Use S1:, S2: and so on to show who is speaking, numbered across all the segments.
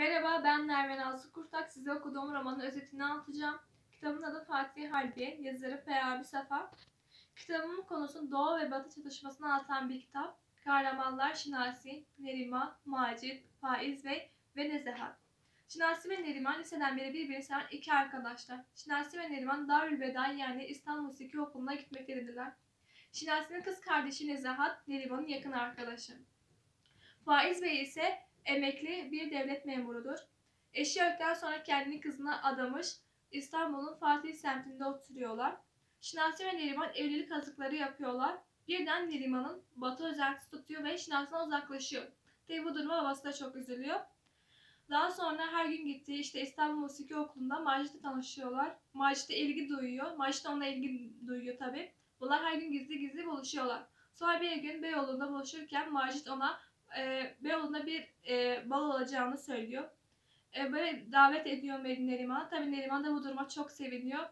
S1: Merhaba ben Nerven Aslı Kurtak. Size okuduğum romanın özetini anlatacağım. Kitabın adı Fatih Halbiye, yazarı Feyabi Safa. Kitabımın konusu Doğu ve Batı çatışmasını anlatan bir kitap. Kahramanlar Şinasi, Neriman, Macit, Faiz Bey ve Nezahat. Şinasi ve Neriman liseden beri birbirini seven iki arkadaşlar. Şinasi ve Neriman Darülbeda yani İstanbul Musiki Okulu'na gitmekteydiler. Şinasi'nin kız kardeşi Nezahat, Neriman'ın yakın arkadaşı. Faiz Bey ise emekli bir devlet memurudur. Eşi öldükten sonra kendini kızına adamış İstanbul'un Fatih semtinde oturuyorlar. Şinasi ve Neriman evlilik hazırlıkları yapıyorlar. Birden Neriman'ın Batı özentisi tutuyor ve Şinasi'den uzaklaşıyor. Tabi bu duruma babası da çok üzülüyor. Daha sonra her gün gittiği işte İstanbul Musiki Okulu'nda Macit'le tanışıyorlar. Macit'e ilgi duyuyor. Macit ona ilgi duyuyor tabi. Bunlar her gün gizli gizli buluşuyorlar. Sonra bir gün Beyoğlu'nda buluşurken Macit ona e, Beyoğlu'nda bir e, bal olacağını söylüyor. E, böyle davet ediyor Medine Neriman. Tabii Neriman da bu duruma çok seviniyor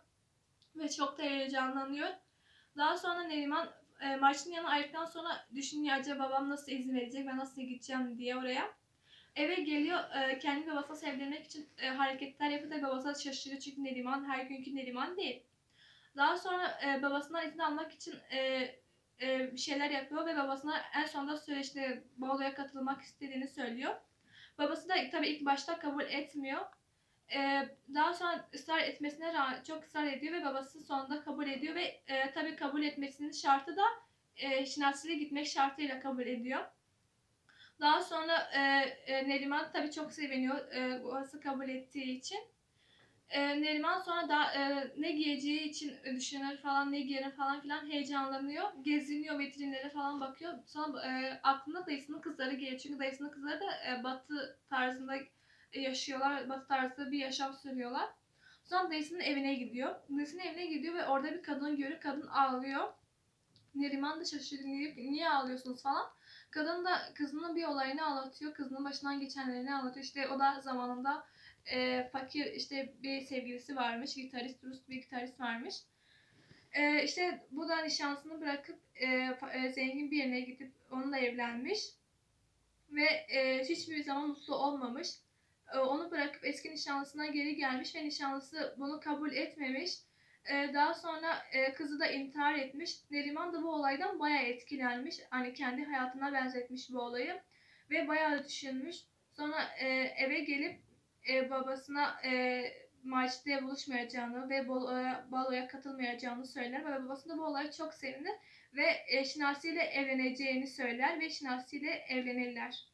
S1: ve çok da heyecanlanıyor. Daha sonra Neriman e, Marş'ın yanına ayrıldıktan sonra düşünüyor acaba babam nasıl izin verecek ben nasıl gideceğim diye oraya. Eve geliyor e, kendi babasına sevdirmek için e, hareketler yapıyor da babası şaşırıyor çünkü Neriman her günkü Neriman değil. Daha sonra e, babasından izin almak için e, e, şeyler yapıyor ve babasına en sonunda süreçte baloya katılmak istediğini söylüyor. Babası da tabii ilk başta kabul etmiyor. E, daha sonra ısrar etmesine rağmen çok ısrar ediyor ve babası sonunda kabul ediyor ve e, tabii kabul etmesinin şartı da e, Şinasi'ye gitmek şartıyla kabul ediyor. Daha sonra e, e, Neriman tabii çok seviniyor e, babası kabul ettiği için. E, Neriman sonra da e, ne giyeceği için düşünür falan ne giyer falan filan heyecanlanıyor. Geziniyor vitrinlere falan bakıyor. Sonra e, aklında dayısının kızları geliyor. Çünkü dayısının kızları da e, batı tarzında yaşıyorlar. Batı tarzı bir yaşam sürüyorlar. Sonra dayısının evine gidiyor. Dayısının evine gidiyor ve orada bir kadın görüyor. Kadın ağlıyor. Neriman da şaşırıyor. Niye, niye ağlıyorsunuz falan. Kadın da kızının bir olayını anlatıyor. Kızının başından geçenlerini anlatıyor. İşte o da zamanında e, fakir işte bir sevgilisi varmış. Gitarist, Rus bir gitarist varmış. E, işte bu da nişanlısını bırakıp e, e, zengin bir yerine gidip onunla evlenmiş. Ve e, hiçbir zaman mutlu olmamış. E, onu bırakıp eski nişanlısına geri gelmiş ve nişanlısı bunu kabul etmemiş. E, daha sonra e, kızı da intihar etmiş. Neriman da bu olaydan bayağı etkilenmiş. Hani kendi hayatına benzetmiş bu olayı. Ve bayağı düşünmüş. Sonra e, eve gelip e, babasına e, Macit'le buluşmayacağını ve bol, e, baloya katılmayacağını söyler ve babası da bu olaya çok sevinir ve e, Şinasi ile evleneceğini söyler ve Şinasi ile evlenirler.